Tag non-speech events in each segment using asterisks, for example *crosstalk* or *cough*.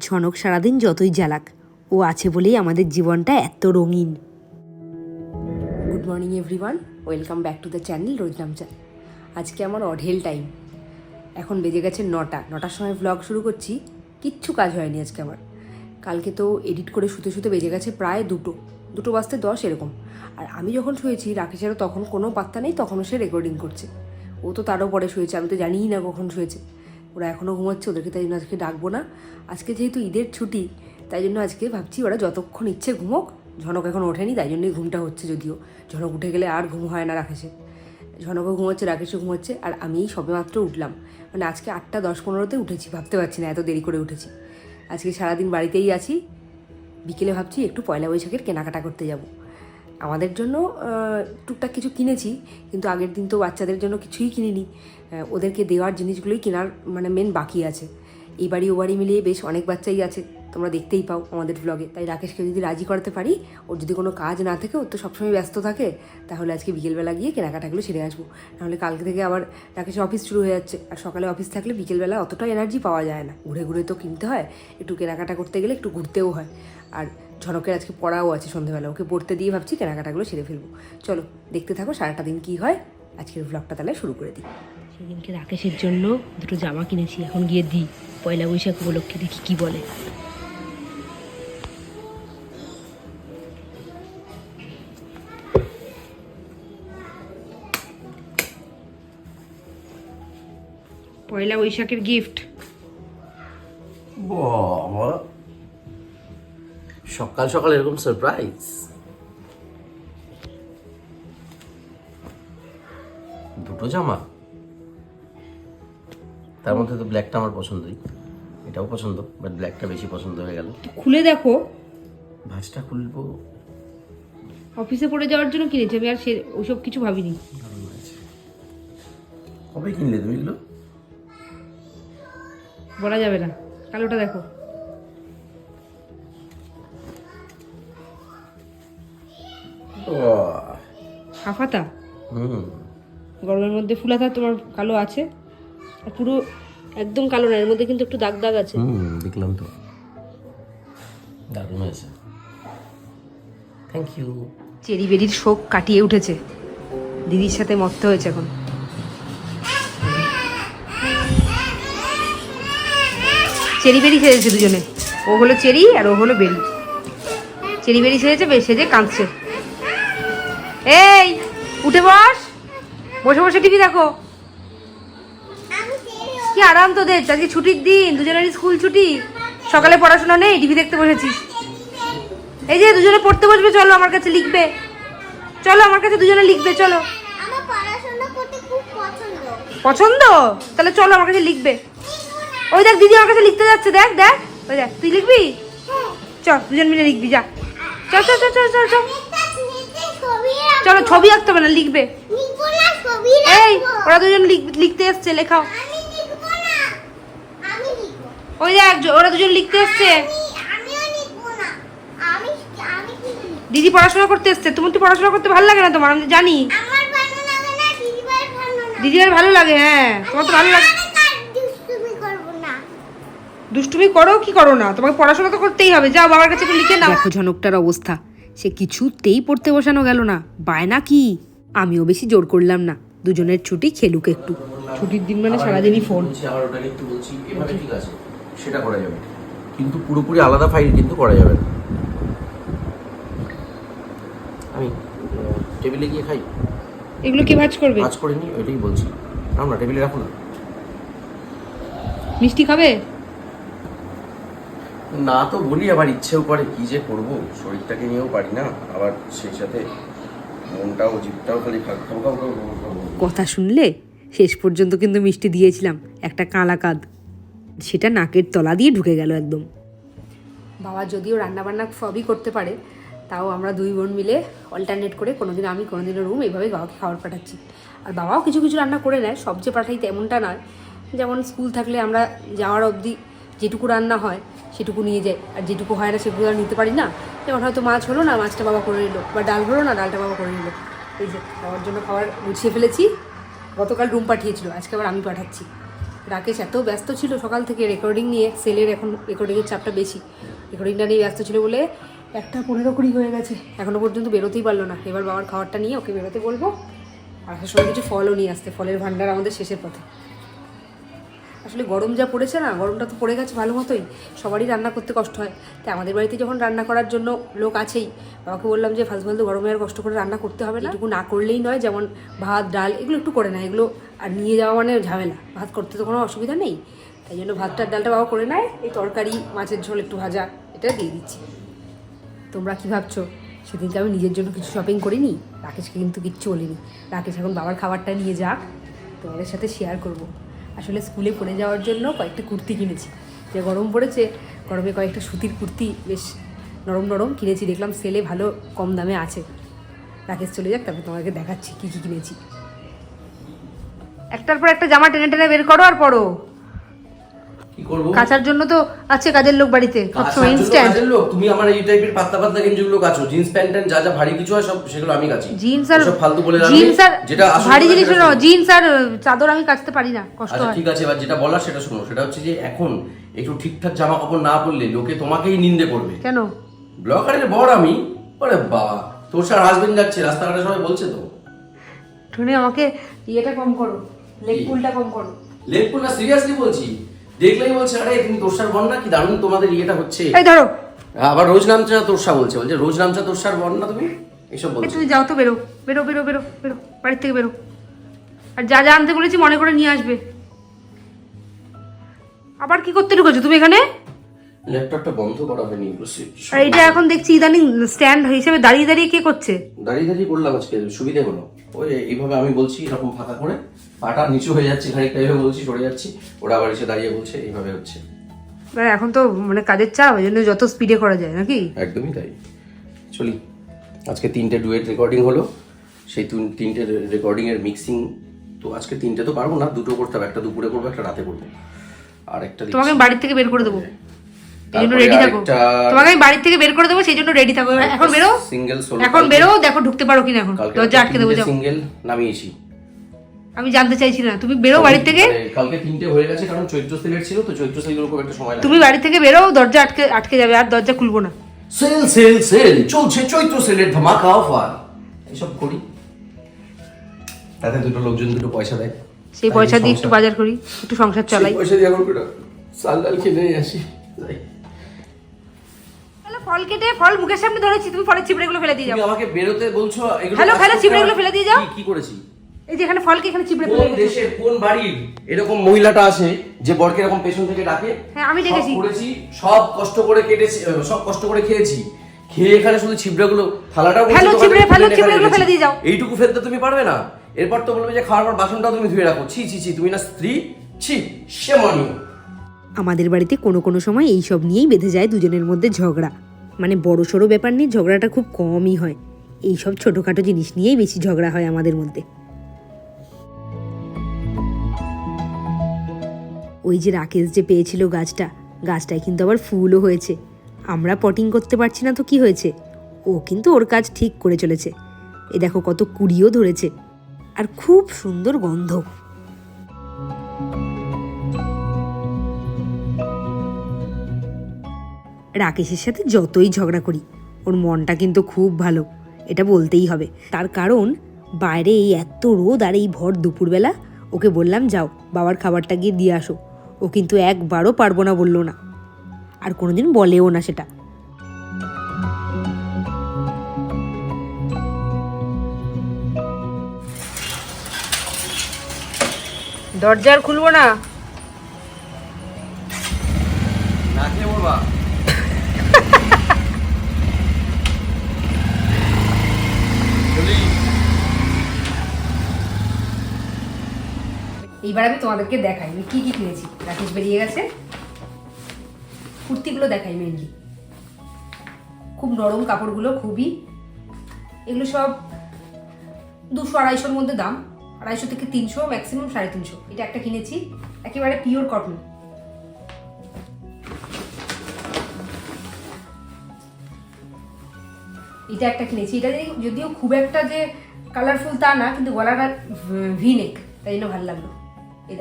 ঝনক সারাদিন যতই জ্বালাক। ও আছে বলেই আমাদের জীবনটা এত রঙিন। Good morning everyone welcome back to the channel Rojnamcha আজকে আমার অঢেল টাইম এখন বেজে গেছে নটা। নটার সময় ব্লগ শুরু করছি। কিচ্ছু কাজ হয়নি আজকে আমার। কালকে তো এডিট করে শুতে শুতে বেজে গেছে প্রায় দুটো। দুটো বাজতে দশ এরকম। আর আমি যখন শুয়েছি রাকেশেরও তখন কোনো পাত্তা নেই, তখনও সে রেকর্ডিং করছে। ও তো তারও পরে শুয়েছে, আমি তো জানিই না কখন শুয়েছে। ওরা এখনও ঘুমাচ্ছে, ওদেরকে তাই জন্য আজকে ডাকবো না। আজকে যেহেতু ঈদের ছুটি, তাই জন্য আজকে ভাবছি ওরা যতক্ষণ ইচ্ছে ঘুমোক, ঝনক এখন ওঠেনি, তাই জন্যই ঘুমটা হচ্ছে যদিও। ঝনক উঠে গেলে আর ঘুম হয় না রাকেশে ঝনকও ঘুমাচ্ছে, রাকেশও ঘুমাচ্ছে, আর আমি সবেমাত্র উঠলাম। মানে আজকে আটটা দশ পনেরোতে উঠেছি, ভাবতে পারছি না এত দেরি করে উঠেছি। আজকে সারাদিন বাড়িতেই আছি। বিকেলে ভাবছি একটু পয়লা বৈশাখের কেনাকাটা করতে যাব। আমাদের জন্য টুকটাক কিছু কিনেছি, কিন্তু আগের দিন তো বাচ্চাদের জন্য কিছুই কিনিনি। ওদেরকে দেওয়ার জিনিসগুলোই কেনার মানে মেন বাকি আছে। এই বাড়ি ও বাড়ি মিলিয়ে বেশ অনেক বাচ্চাই আছে, তোমরা দেখতেই পাও আমাদের ব্লগে তাই রাকেশকে যদি রাজি করাতে পারি, ওর যদি কোনো কাজ না থাকে ওর তো সবসময় ব্যস্ত থাকে, তাহলে আজকে বিকেলবেলা গিয়ে কেনাকাটাগুলো সেরে আসব। নাহলে কালকে থেকে আবার রাকেশের অফিস শুরু হয়ে যাচ্ছে। আর সকালে অফিস থাকলে বিকেলবেলা অতটা এনার্জি পাওয়া যায় না। ঘুরে ঘুরে তো কিনতে হয়, একটু কেনাকাটা করতে গেলে একটু ঘুরতেও হয়। আর ঝনকের আজকে পড়াও আছে সন্ধ্যেবেলা ওকে পড়তে দিয়ে ভাবছি কেনাকাটাগুলো সেরে ফেলব। চলো দেখতে থাকো সারাটা দিন কী হয়। আজকের ব্লগটা তাহলে শুরু করে দিই। সেদিনকে রাকেশের জন্য দুটো জামা কিনেছি এখন গিয়ে দিই। পয়লা বৈশাখ উপলক্ষে দেখি কি বলে। পয়লা বৈশাখের গিফট বাবা। সকাল সকাল এরকম সারপ্রাইজ দুটো জামা? তার মধ্যে তো ব্ল্যাকটা আমার পছন্দই। এটাও পছন্দ বাট ব্ল্যাকটা বেশি পছন্দ হয়ে গেল। খুলে দেখো। ভাঁজটা খুলবো। অফিসে পড়ে যাওয়ার জন্য কিনেছি আমি আর সে ওসব কিছু ভাবিনি। কবে কিনলে তুমি এগুলো? বলা যাবে না। কালোটা দেখো। হাফাতা হুম। গরমের মধ্যে ফুলাতা তোমার কালো আছে? আর পুরো একদম কালো না এর মধ্যে কিন্তু একটু দাগ দাগ আছে। হুম দেখলাম তো। দারুণ হয়েছে। থ্যাংক ইউ চেরি বেরির শোক কাটিয়ে উঠেছে। দিদির সাথে মত্ত হয়েছে এখন। চেরি বেরি সেজেছে দুজনে। ও হলো চেরি আর ও হলো বেরি। চেরি বেরি সেজেছে সেজে কাঁদছে। এই উঠে বস। বসে বসে টিভি দেখো। কি আরাম তো তোদের আজকে ছুটির দিন দুজনেরই স্কুল ছুটি। সকালে পড়াশোনা নেই টিভি দেখতে বসেছিস। এই যে দুজনে পড়তে বসবে চলো আমার কাছে লিখবে। চলো আমার কাছে দুজনে লিখবে চলো। পছন্দ। পছন্দ? তাহলে চলো আমার কাছে লিখবে। ওই দেখ দিদি আমার কাছে লিখতে যাচ্ছে দেখ দেখ। ওই দেখ তুই লিখবি? চল দুজন মিলে লিখবি যা। চল চল চল চল চল চল একটা নিতে ছবি রাখব। চলো ছবি আঁকতে হবে না লিখবে। লিখব না ছবি এই ওরা দুজন লিখ- লিখতে এসছে লেখাও। আমি লিখব না আমি লিখব। ওই দেখ ওরা দুজন লিখতে এসছে। আমি আমিও লিখব না আমি আমি কি লিখব? দিদি পড়াশোনা করতে এসছে তুমি তো পড়াশোনা করতে ভালো লাগে না তোমার আমি তো জানি। দিদি ভালো লাগে না দিদিভাই ভালো লাগে হ্যাঁ তোমার তো ভালো লাগে। দুষ্টুমি দুষ্টুমি করো কি করো না তোমাকে পড়াশোনা তো করতেই হবে। যাও বাবার কাছে একটু লিখে নাও। দেখো ঝনকটার অবস্থা। সে কিছুতেই পড়তে বসানো গেল না। বায়না কি? আমিও বেশি জোর করলাম না। দুজনের ছুটি খেলুক একটু। ছুটির দিন মানে সারাদিনই ফোন। আবার ওটাকে একটু বলছি এভাবে ঠিক আছে সেটা করা যাবে। কিন্তু পুরোপুরি আলাদা ফাইল কিন্তু করা যাবে না। আমি টেবিলে গিয়ে খাই। এগুলো কি ভাজ করবে? কাজ করে নি ওইটাই বলছি। না টেবিলে রাখুন মিষ্টি খাবে? না তো বলি আবার ইচ্ছেও করে কি যে করব? শরীরটাকে নিয়েও পারি না। আবার সেই সাথে মনটাও জিভটাও খালি। কথা শুনলে শেষ পর্যন্ত কিন্তু মিষ্টি দিয়েছিলাম একটা কালা কাঁদ সেটা নাকের তলা দিয়ে ঢুকে গেল একদম। বাবা যদিও রান্নাবান্না সবই করতে পারে তাও আমরা দুই বোন মিলে অল্টারনেট করে কোনোদিন আমি কোনোদিন রুম এইভাবে বাবাকে খাবার পাঠাচ্ছি। আর বাবাও কিছু কিছু রান্না করে নেয় সবচেয়ে পাঠাই তেমনটা নয়। যেমন স্কুল থাকলে আমরা যাওয়ার অবধি যেটুকু রান্না হয়, সেটুকু নিয়ে যাই আর যেটুকু হয় না সেগুলো আর নিতে পারি না। যেমন হয়তো মাছ হলো না, মাছটা বাবা করে নিল। বা ডাল হলো না, ডালটা বাবা করে নিল। এই যে, খাওয়ার জন্য খাবার গুছিয়ে ফেলেছি। গতকাল রুম পাঠিয়েছিল, আজকে আবার আমি পাঠাচ্ছি। রাকেশ এত ব্যস্ত ছিল সকাল থেকে রেকর্ডিং নিয়ে, সেলের এখন রেকর্ডিংয়ের চাপটা বেশি। রেকর্ডিংটা নিয়ে ব্যস্ত ছিল বলে একটা পনেরো কুড়ি হয়ে গেছে। এখনও পর্যন্ত বেরোতেই পারল না। এবার বাবার খাবারটা নিয়ে ওকে বেরোতে বলব। আর সময় কিছু ফলও নিয়ে আসতে। ফলের ভান্ডার আমাদের শেষের পথে। আসলে গরম যা পড়েছে না গরমটা তো পড়ে গেছে ভালো মতোই সবারই রান্না করতে কষ্ট হয়। তাই আমাদের বাড়িতে যখন রান্না করার জন্য লোক আছেই বাবাকে বললাম যে ফালতু ফালতু গরমে আর কষ্ট করে রান্না করতে হবে না। এটুকু না করলেই নয় যেমন ভাত ডাল এগুলো একটু করে না এগুলো আর নিয়ে যাওয়া মানে ঝামেলা। ভাত করতে তো কোনো অসুবিধা নেই তাই জন্য ভাতটার ডালটা বাবা করে নেয় এই তরকারি মাছের ঝোল একটু ভাজা এটা দিয়ে দিচ্ছি। তোমরা কি ভাবছ? সেদিনকে আমি নিজের জন্য কিছু শপিং করিনি? রাকেশকে কিন্তু কিচ্ছু বলিনি। রাকেশ এখন বাবার খাবারটা নিয়ে যাক তোমাদের সাথে শেয়ার করব। আসলে স্কুলে পড়ে যাওয়ার জন্য কয়েকটা কুর্তি কিনেছি। যে গরম পড়েছে, গরমে কয়েকটা সুতির কুর্তি বেশ নরম নরম কিনেছি। দেখলাম সেলে ভালো কম দামে আছে। রাকেশ চলে যাক, তারপর তোমাকে দেখাচ্ছি কী কী কিনেছি। একটার পর একটা জামা টেনে টেনে বের করো আর পরো কি করব? কাচার জন্য তো আছে কাজের লোক বাড়িতে সবসময় ইনস্ট্যান্ট কাজের লোক? তুমি আমার এই টাইপের পাতলা পাতলা গেঞ্জিগুলো কাচো জিন্স প্যান্ট ট্যান্ট যা যা ভারী কিছু হয় সব সেগুলো আমি কাচি। জিন্স আর সব ফালতু বলে জিন্স আর যেটা ভারী জিনিস শোনো। জিন্স আর চাদর আমি কাচতে পারি না কষ্ট আচ্ছা হয়। ঠিক আছে এবার যেটা বলার সেটা শোনো। সেটা হচ্ছে যে এখন একটু ঠিকঠাক জামা কাপড় না পরলে লোকে তোমাকেই নিন্দে করবে। কেন? ব্লগারের বর আমি? ওরে বাবা তোর সার হাজবেন্ড যাচ্ছে রাস্তাঘাটে সবাই বলছে তো। শুনে আমাকে ইয়েটা কম করো লেগ পুলটা কম করো। লেটপুর না সিরিয়াসলি বলছি? দেখলেই বলছে আরে তুমি তোরসার বন না কি দারুণ তোমাদের ইয়েটা হচ্ছে। এই ধরো। আবার রোজ নামচা তোরসা বলছে। বলছে রোজ নামচা তোরসার বন না তুমি? এসব বলছো। তুমি যাও তো বেরো। বেরো বেরো বেরো বেরো। বাড়ির থেকে বেরো। আর যা যা আনতে বলেছি মনে করে নিয়ে আসবে। আবার কি করতে ঢুকেছো? তুমি এখানে? ল্যাপটপটা বন্ধ করা হয়নি আর এইটা এখন দেখছি ইদানিং স্ট্যান্ড হিসেবে দাঁড়িয়ে দাঁড়িয়ে কে করছে? দাঁড়িয়ে দাঁড়িয়ে করলাম আজকে সুবিধে হলো। ওই এইভাবে আমি বলছি এরকম ফাঁকা করে। পাটা নিচু হয়ে যাচ্ছে খানিকটা এইভাবে বলছি সরে যাচ্ছি। ওরা আবার এসে দাঁড়িয়ে বলছে এইভাবে হচ্ছে। এখন তো মানে কাজের চাপ ওই জন্য যত স্পিডে করা যায় নাকি? একদমই তাই। চলি আজকে তিনটে ডুয়েট রেকর্ডিং হলো। সেই তিন- তিনটে রেকর্ডিং এর মিক্সিং তো আজকে তিনটে তো পারব না দুটো করতে হবে একটা দুপুরে করব একটা রাতে করব। আর একটা তোমাকে বাড়ির থেকে বের করে দেবো। এই জন্য রেডি থাকো। তোমাকে আমি বাড়ির থেকে বের করে দেবো সেই জন্য রেডি থাকো। এখন বেরো। সিঙ্গেল এখন বেরো দেখো ঢুকতে পারো কিনা এখন। দরজা আটকে দেবো সিঙ্গেল নামিয়েছি। আমি জানতে চাইছি না। তুমি বেরো বাড়ির থেকে? মানে কালকে তিনটে হয়ে গেছে কারণ চৈত্র সেলের ছিল তো চৈত্র একটা সময় তুমি বাড়ি থেকে বেরো দরজা আটকে আটকে যাবে আর দরজা খুলবো না। সেল সেল সেল চলছে চৈত্র সেলের ধামাকা অফার এসব করি। তাতে দুটো লোকজন দুটো পয়সা দেয়। সেই পয়সা দিয়ে একটু বাজার করি একটু সংসার চালাই। পয়সা দিয়ে এখন ডাল কিনে আসি। ফল কেটে ফল মুখের সামনে ধরেছি তুমি ফলের চিবড়েগুলো ফেলে দিয়ে যাও। আমাকে বেরোতে বলছো এগুলো হ্যালো, হ্যালো, চিবড়েগুলো ফেলে দিয়ে যাও। কি- করেছি? এই যে এখানে ফলকে এখানে চিবড়ে কোন ফেলে গেছে দেশের কোন বাড়ির এরকম মহিলাটা আছে যে বরকে এরকম পেছন থেকে ডাকে হ্যাঁ, আমি ডেকেছি। করেছি সব কষ্ট করে কেটেছি সব কষ্ট করে খেয়েছি। খেয়ে এখানে শুধু ছিবড়াগুলো থালাটাও ফেলো দোকানে ফেলো এখানে ছিবড়েগুলো ফেলে দিয়ে যাও। এইটুকু ফেলতে তুমি পারবে না। এরপর তো বলবে যে খাওয়ার পর বাসনটাও তুমি ধুয়ে রাখো। ছি ছি ছি তুমি না স্ত্রী? ছি সে মানিও আমাদের বাড়িতে কোনো কোনো সময় এই সব নিয়েই বেঁধে যায় দুজনের মধ্যে ঝগড়া। মানে বড় সড়ো ব্যাপার নিয়ে ঝগড়াটা খুব কমই হয়। এই সব ছোটোখাটো জিনিস নিয়েই বেশি ঝগড়া হয় আমাদের মধ্যে। ওই যে রাকেশ যে পেয়েছিল গাছটা, গাছটায় কিন্তু আবার ফুলও হয়েছে। আমরা পটিং করতে পারছি না তো কি হয়েছে? ও কিন্তু ওর কাজ ঠিক করে চলেছে। এ দেখো কত কুড়িও ধরেছে। আর খুব সুন্দর গন্ধ। রাকেশের সাথে যতই ঝগড়া করি ওর মনটা কিন্তু খুব ভালো এটা বলতেই হবে। তার কারণ বাইরে এই এত রোদ আর এই ভর দুপুরবেলা ওকে বললাম যাও বাবার খাবারটা গিয়ে দিয়ে আসো। ও কিন্তু একবারও পারব না বলল না। আর কোনোদিন বলেও না সেটা। দরজা আর খুলবো না? না খেয়ে বলবা চলি এইবার আমি তোমাদেরকে দেখাই আমি কি কি কিনেছি। রাকেশ বেরিয়ে গেছে। কুর্তিগুলো দেখাই মেনলি খুব নরম কাপড়গুলো, খুবই। এগুলো সব দুশো আড়াইশোর মধ্যে দাম। আড়াইশো থেকে তিনশো ম্যাক্সিমাম সাড়ে তিনশো। এটা একটা কিনেছি, একেবারে পিওর কটন এটা একটা কিনেছি। এটা যদিও খুব একটা যে কালারফুল তা না, কিন্তু গলাটা ভি নেক তাই জন্য ভালো লাগল। এই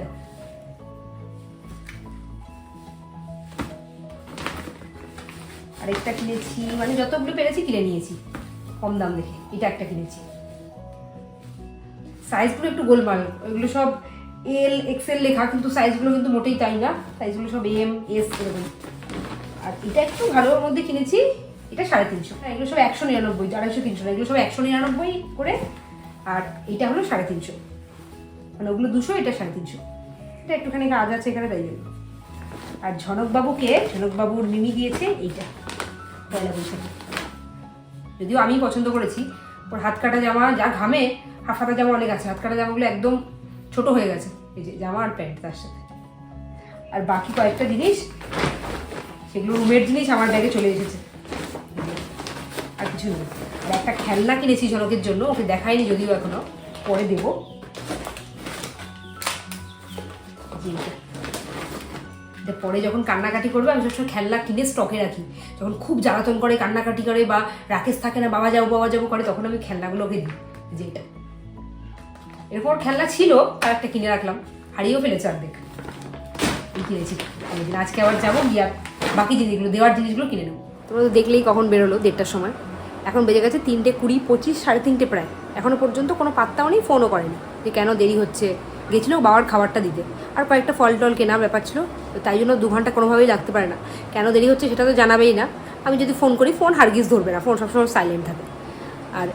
আর একটা কিনেছি মানে যতগুলো পেরেছি কিনে নিয়েছি, কম দাম দেখে। এটা একটা কিনেছি। সাইজগুলো একটু গোলমাল, ওইগুলো সব এল এক্সেল লেখা, কিন্তু সাইজগুলো কিন্তু মোটেই তাই না। সাইজগুলো সব এম এস এরকম। আর এটা একটু ভালোর মধ্যে কিনেছি, এটা সাড়ে তিনশো। হ্যাঁ এগুলো সব একশো নিরানব্বই, আড়াইশো, তিনশো এগুলো সব একশো নিরানব্বই করে, আর এটা হলো সাড়ে তিনশো। মানে ওগুলো দুশো, এটা সাড়ে তিনশো। এটা একটুখানি কাজ আছে এখানে, তাই জন্য। আর ঝনকবাবুকে, ঝনকবাবুর মিমি দিয়েছে এইটা, পয়লা বৈশাখে। যদিও আমি পছন্দ করেছি, ওর হাত কাটা জামা যা ঘামে, হাফ হাতা জামা অনেক আছে, হাত কাটা জামাগুলো একদম ছোট হয়ে গেছে, এই যে জামা আর প্যান্ট তার সাথে। আর বাকি কয়েকটা জিনিস, সেগুলো রুমের জিনিস আমার ব্যাগে চলে এসেছে। আর কিছু নেই। একটা খেলনা কিনেছি ঝনকের জন্য, ওকে দেখাইনি যদিও এখনও, পরে দেবো। পরে যখন কান্নাকাটি করবে, আমি সবসময় খেলনা কিনে স্টকে রাখি। যখন খুব জ্বালাতন করে, কান্নাকাটি করে বা রাকেশ থাকে না, বাবা যাব বাবা যাব করে, তখন আমি খেলনাগুলো ওকে দিই, যে এটা। এরপর খেলনা ছিল আর একটা কিনে রাখলাম। হারিয়েও ফেলেছে অর্ধেক। কিনেছি। অনেকদিন আজকে আবার যাব গিয়া বাকি জিনিসগুলো, দেওয়ার জিনিসগুলো কিনে নেব। তোমরা তো দেখলেই কখন বেরোলো, দেড়টার সময়। এখন বেজে গেছে তিনটে কুড়ি, পঁচিশ, সাড়ে তিনটে প্রায়। এখনও পর্যন্ত কোনো পাত্তাও নেই ফোনও করেনি। যে কেন দেরি হচ্ছে? গেছিল বাবার খাবারটা দিতে। আর কয়েকটা ফল টল কেনা ব্যাপার ছিল তাই জন্য দু ঘণ্টা কোনোভাবেই লাগতে পারে না। কেন দেরি হচ্ছে সেটা তো জানাবেই না। আমি যদি ফোন করি, ফোন হারগিজ ধরবে না, ফোন সবসময় সাইলেন্ট থাকে। আর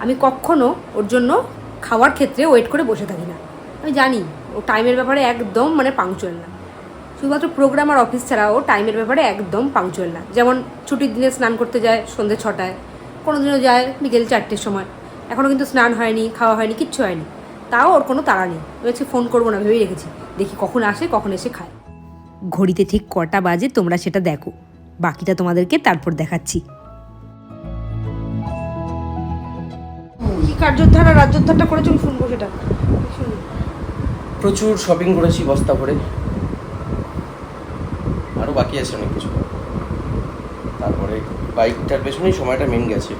আমি কখনো ওর জন্য খাওয়ার ক্ষেত্রে ওয়েট করে বসে থাকি না। আমি জানি, ও টাইমের ব্যাপারে একদম মানে পাংচুয়াল না। শুধুমাত্র প্রোগ্রাম আর অফিস ছাড়া ও টাইমের ব্যাপারে একদম পাংচুয়াল না। যেমন ছুটির দিনে স্নান করতে যায় সন্ধ্যে ছটায় কোনো দিনও যায় বিকেল চারটের সময়। এখনও কিন্তু স্নান হয়নি, খাওয়া হয়নি, কিচ্ছু হয়নি। তাও ওর কোনো তাড়া নেই। বলেছে ফোন করব না ভেবেই রেখেছি। দেখি কখন আসে কখন এসে খায়। ঘড়িতে ঠিক কটা বাজে তোমরা সেটা দেখো। বাকিটা তোমাদেরকে তারপর দেখাচ্ছি। কি কার্যোদ্ধার আর রাজ্যোদ্ধারটা করে চল শুনব সেটা। প্রচুর শপিং করেছি বস্তা ভরে। আরও বাকি আছে অনেক কিছু। তারপরে বাইকটার পেছনেই সময়টা মেন গেছে।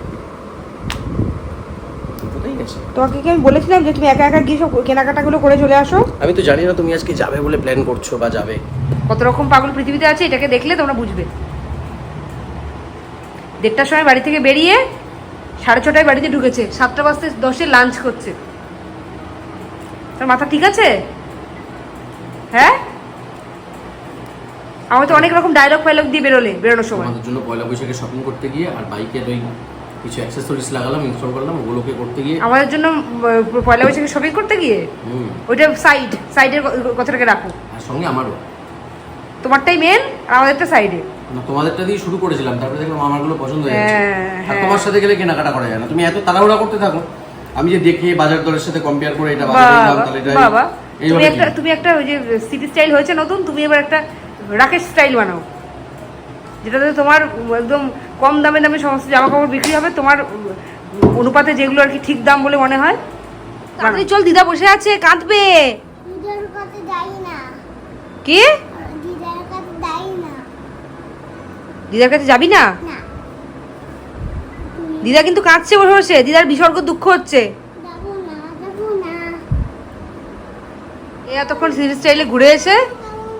কোথায় তোমাকে কি আমি বলেছিলাম যে তুমি একা একা গিয়ে সব কেনাকাটাগুলো করে চলে আসো? আমি তো জানি না তুমি আজকে যাবে বলে প্ল্যান করছ বা যাবে। কত রকম পাগল পৃথিবীতে আছে এটাকে দেখলে তোমরা বুঝবে। দেড়টার সময় বাড়ি থেকে বেরিয়ে সাড়ে ছটায় বাড়িতে ঢুকেছে সাতটা বাজতে দশে লাঞ্চ করছে। তোর মাথা ঠিক আছে? হ্যাঁ? আমি তো অনেক রকম ডায়লগ ফাইলগ দিয়ে বেরোলে বেরোনোর সময়। আমাদের জন্য পয়লা বৈশাখে শপিং করতে গিয়ে আর বাইকের ওই কিছু অ্যাক্সেসরিজ লাগালাম ইনস্টল করলাম ওগুলোকে করতে গিয়ে আমাদের জন্য পয়লা বৈশাখে শপিং করতে গিয়ে ওইটা সাইড সাইডের কথাটাকে রাখো। আর সঙ্গে আমারও। তোমারটাই মেন আর আমাদেরটা সাইডে তোমাদেরটা দিয়ে শুরু করেছিলাম তারপরে দেখলাম আমারগুলো পছন্দ হয়ে হ্যাঁ, আর হ্যাঁ। তোমার সাথে গেলে কেনাকাটা করা যায় না। তুমি এত তাড়াহুড়া করতে থাকো আমি যে দেখে বাজার দরের সাথে কম্পেয়ার করে এটা তাহলে এটা বাবা। তুমি একটা তুমি একটা ওই যে সিটি স্টাইল হয়েছে নতুন তুমি এবার একটা রাকেশ স্টাইল বানাও। যেটাতে তোমার একদম কম দামে দামে সমস্ত জামা কাপড় বিক্রি হবে। তোমার অনুপাতে যেগুলো আর কি ঠিক দাম বলে মনে হয়। তাড়াতাড়ি চল দিদা বসে আছে কাঁদবে। দিদার কাছে যাই না। কি? দিদার কাছে যাই না। দিদার কাছে যাবি না? না। দিদা কিন্তু কাঁদছে বসে বসে দিদার বিসর্গ দুঃখ হচ্ছে। যাব না যাব না। এ এতক্ষণ সিরিজ স্টাইলে ঘুরে এসে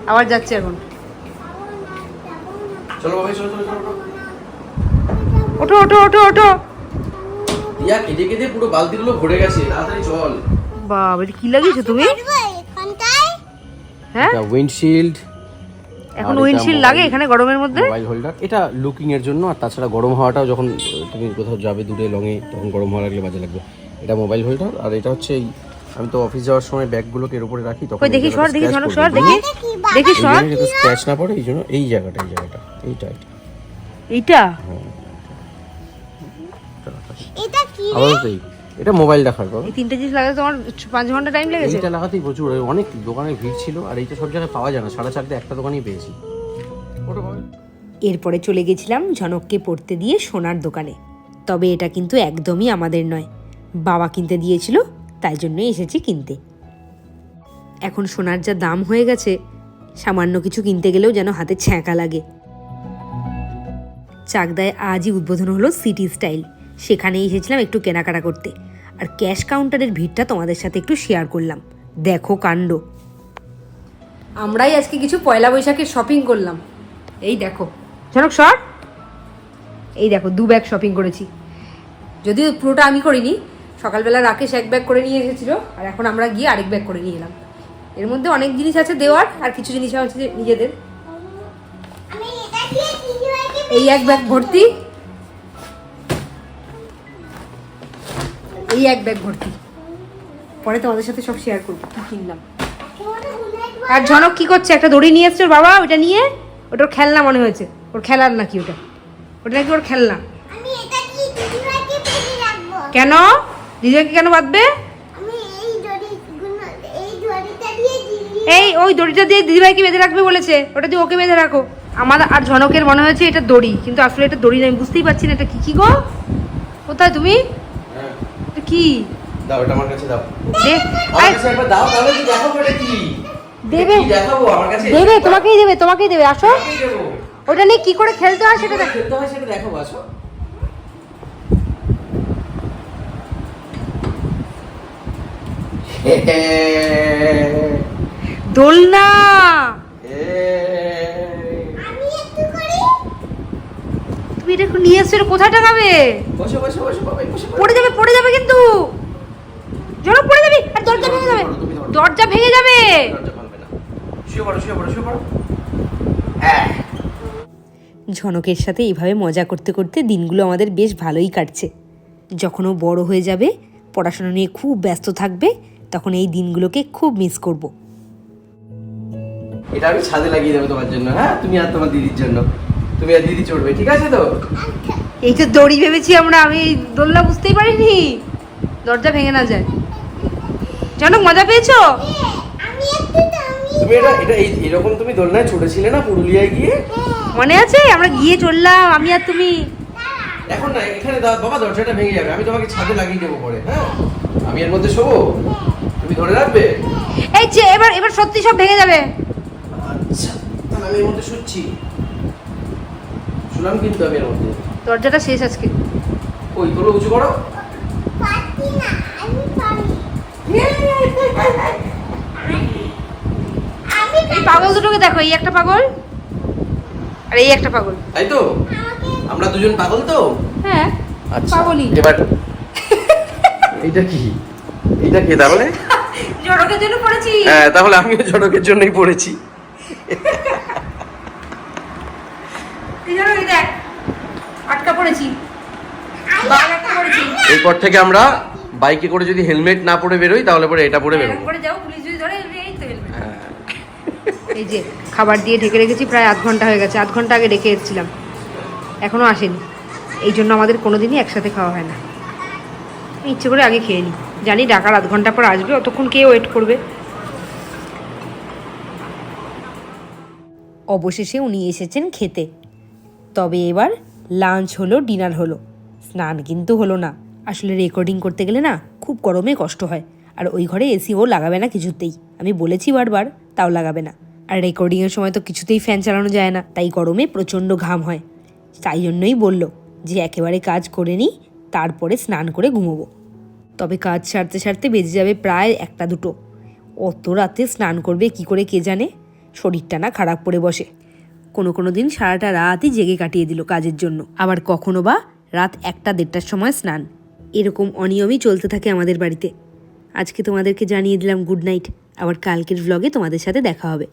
আবার যাচ্ছে এখন। যাব না যাব না। চলো বাবা চলো চলো চলো চলো। ওঠো ওঠো ওঠো ওঠো। ইয়া কেটে কেটে পুরো বালতিগুলো ভরে গেছে তাড়াতাড়ি চল। বাবা এটা কি লাগিয়েছো তুমি? হ্যাঁ? উইন্ডশিল্ড এখন উইন্ডশিল্ড লাগে এখানে গরমের মধ্যে? মোবাইল হোল্ডার এটা লুকিং এর জন্য আর তাছাড়া গরম হাওয়াটাও যখন তুমি কোথাও যাবে দূরে লঙে তখন গরম হাওয়া লাগলে বাজে লাগবে। এটা মোবাইল হোল্ডার আর এটা হচ্ছে এই আমি তো অফিস যাওয়ার সময় ব্যাগগুলোকে এর উপরে রাখি তখন কই দেখি সর দেখি ঝনক সর দেখি। দেখি সর। স্ক্র্যাচ না পড়ে এই জন্য এই জায়গাটা এই জায়গাটা এইটা এইটা। এইটা? এটা কি আপাতত এই এটা মোবাইল রাখার বাবা এই তিনটে জিনিস লাগাতে তোমার পাঁচ ঘণ্টা টাইম লেগেছে? এইটা লাগাতেই প্রচুর অনেক দোকানে ভিড় ছিল আর এইটা সব জায়গায় পাওয়া যায় না। সাড়ে চারটে একটা দোকানেই পেয়েছি। এরপরে চলে গেছিলাম ঝনককে পড়তে দিয়ে সোনার দোকানে। তবে এটা কিন্তু একদমই আমাদের নয়। বাবা কিনতে দিয়েছিল তাই জন্যই এসেছি কিনতে। এখন সোনার যা দাম হয়ে গেছে সামান্য কিছু কিনতে গেলেও যেন হাতে ছ্যাঁকা লাগে। চাকদায় আজই উদ্বোধন হলো সিটি স্টাইল সেখানেই এসেছিলাম একটু কেনাকাটা করতে। আর ক্যাশ কাউন্টারের ভিড়টা তোমাদের সাথে একটু শেয়ার করলাম। দেখো কাণ্ড। আমরাই আজকে কিছু পয়লা বৈশাখের শপিং করলাম। এই দেখো। জনক সর। এই দেখো দু ব্যাগ শপিং করেছি। যদিও পুরোটা আমি করিনি সকালবেলা রাকেশ এক ব্যাগ করে নিয়ে এসেছিল আর এখন আমরা গিয়ে আরেক ব্যাগ করে নিয়ে এলাম। এর মধ্যে অনেক জিনিস আছে দেওয়ার আর কিছু জিনিস আছে যে নিজেদের। আমি এটা দিয়ে দিদিভাইকে এই এক ব্যাগ ভর্তি। এই এক ব্যাগ ভর্তি। পরে তোমাদের সাথে সব শেয়ার করব। কি কিনলাম। আর ঝনক কি করছে? একটা দড়ি নিয়ে এসছে ওর বাবা ওটা নিয়ে ওটা ওর খেলনা মনে হয়েছে। ওর খেলার নাকি ওটা। ওটা নাকি ওর খেলনা। কেন? দিদিভাইকে কেন বাঁধবে? এই ওই দড়িটা দিয়ে দিদিভাইকে বেঁধে রাখবে বলেছে। ওটা দিয়ে ওকে বেঁধে রাখো। আমার আর ঝনকের মনে হয়েছে এটা দড়ি কিন্তু আসলে এটা দড়ি না আমি বুঝতেই পারছি না এটা কি কি গো? কোথায় তুমি? কি? দাও এটা আমার কাছে দাও। দে। আমার কাছে একবার দাও তাহলে কি দেখাবো এটা কি। দেবে। কি দেখাবো? আমার কাছে দেবে তোমাকেই দেবে তোমাকেই দেবে। আসো। ওটা নিয়ে কি করে খেলতে হয় সেটা দেখ। খেলতে হয় সেটা দেখাবো আসো। দোলনা আমি একটু করি এখন নিয়ে এসছো কোথায় টাকাবে বসো বসো বসো বাবা বসো পড়ে যাবে পড়ে যাবে কিন্তু। জনক পড়ে যাবে আর দরজা ভেঙে যাবে। দরজা ভেঙে যাবে। দরজা ভাঙবে না। শুয়ে পড়ো শুয়ে পড়ো শুয়ে পড়ো। হ্যাঁ। ঝনকের সাথে এইভাবে মজা করতে করতে দিনগুলো আমাদের বেশ ভালোই কাটছে। যখন ও বড় হয়ে যাবে পড়াশোনা নিয়ে খুব ব্যস্ত থাকবে তখন এই দিনগুলোকে খুব মিস করব। এটা আমি ছাদে লাগিয়ে দেবো তোমার জন্য হ্যাঁ? তুমি আর তোমার দিদির জন্য। তুমি আর দিদি চড়বে ঠিক আছে তো? এই তো দড়ি ভেবেছি আমরা আমি দোলনা বুঝতেই পারিনি। দরজা ভেঙে না যায়। জানো মজা পেয়েছ? আমি একটু তো আমি তুমি এটা এটা এই- এরকম তুমি দোলনায় ছুটেছিলে না পুরুলিয়ায় গিয়ে? মনে আছে? আমরা গিয়ে চললাম আমি আর তুমি। এখন না এখানে দাও বাবা দরজাটা ভেঙে যাবে। আমি তোমাকে ছাদে লাগিয়ে দেবো পরে হ্যাঁ? আমি এর মধ্যে শোবো? তুমি ধরে রাখবে? এই যে এবার এবার সত্যি সব ভেঙে যাবে। আচ্ছা তাহলে আমি এর মধ্যে শুচ্ছি। শুনলাম কিন্তু আমি এর মধ্যে। দরজাটা শেষ আজকে। ওই তোলো উঁচু করো। এই পাগল দুটোকে দেখো এই একটা পাগল আর এই একটা পাগল। তাই তো? আমরা দুজন পাগল তো? হ্যাঁ আচ্ছা পাগলই। এবার *laughs* এইটা কি? এইটা কি তাহলে? জড়কের জন্য পড়েছি। হ্যাঁ তাহলে আমিও জনকের জন্যই পড়েছি। *laughs* এই জন্য এই দেখ আটকা পড়েছি। বাল আটকা পড়েছি। এরপর থেকে আমরা বাইকে করে যদি হেলমেট না পরে বেরোই তাহলে পরে এটা পরে বেরোবো। করে যাও পুলিশ যদি ধরে এই তো helmet। হ্যাঁ। এই যে খাবার দিয়ে ঢেকে রেখেছি প্রায় আধ ঘণ্টা হয়ে গেছে। আধ ঘণ্টা আগে রেখে এসেছিলাম। এখনও আসেনি। এই জন্য আমাদের কোনোদিনই একসাথে খাওয়া হয় না। ইচ্ছে করে আগে খেয়ে নিই। জানি ডাকার আধ ঘণ্টা পর আসবে অতক্ষণ কে ওয়েট করবে। অবশেষে উনি এসেছেন খেতে। তবে এবার লাঞ্চ হলো, ডিনার হলো। স্নান কিন্তু হলো না। আসলে রেকর্ডিং করতে গেলে না খুব গরমে কষ্ট হয়। আর ওই ঘরে এসি ও লাগাবে না কিছুতেই। আমি বলেছি বারবার, তাও লাগাবে না। আর রেকর্ডিংয়ের সময় তো কিছুতেই ফ্যান চালানো যায় না। তাই গরমে প্রচণ্ড ঘাম হয়। তাই জন্যই বলল যে, একেবারে কাজ করে নিই, তারপরে স্নান করে ঘুমোবো। তবে কাজ সারতে সারতে বেজে যাবে প্রায় একটা দুটো। অত রাতে স্নান করবে কি করে কে জানে? শরীরটা না খারাপ পড়ে বসে। কোনো কোনো দিন সারাটা রাতই জেগে কাটিয়ে দিল কাজের জন্য। আবার কখনো বা রাত একটা দেড়টার সময় স্নান। এরকম অনিয়মই চলতে থাকে আমাদের বাড়িতে। আজকে তোমাদেরকে জানিয়ে দিলাম গুড নাইট। আবার কালকের ব্লগে তোমাদের সাথে দেখা হবে।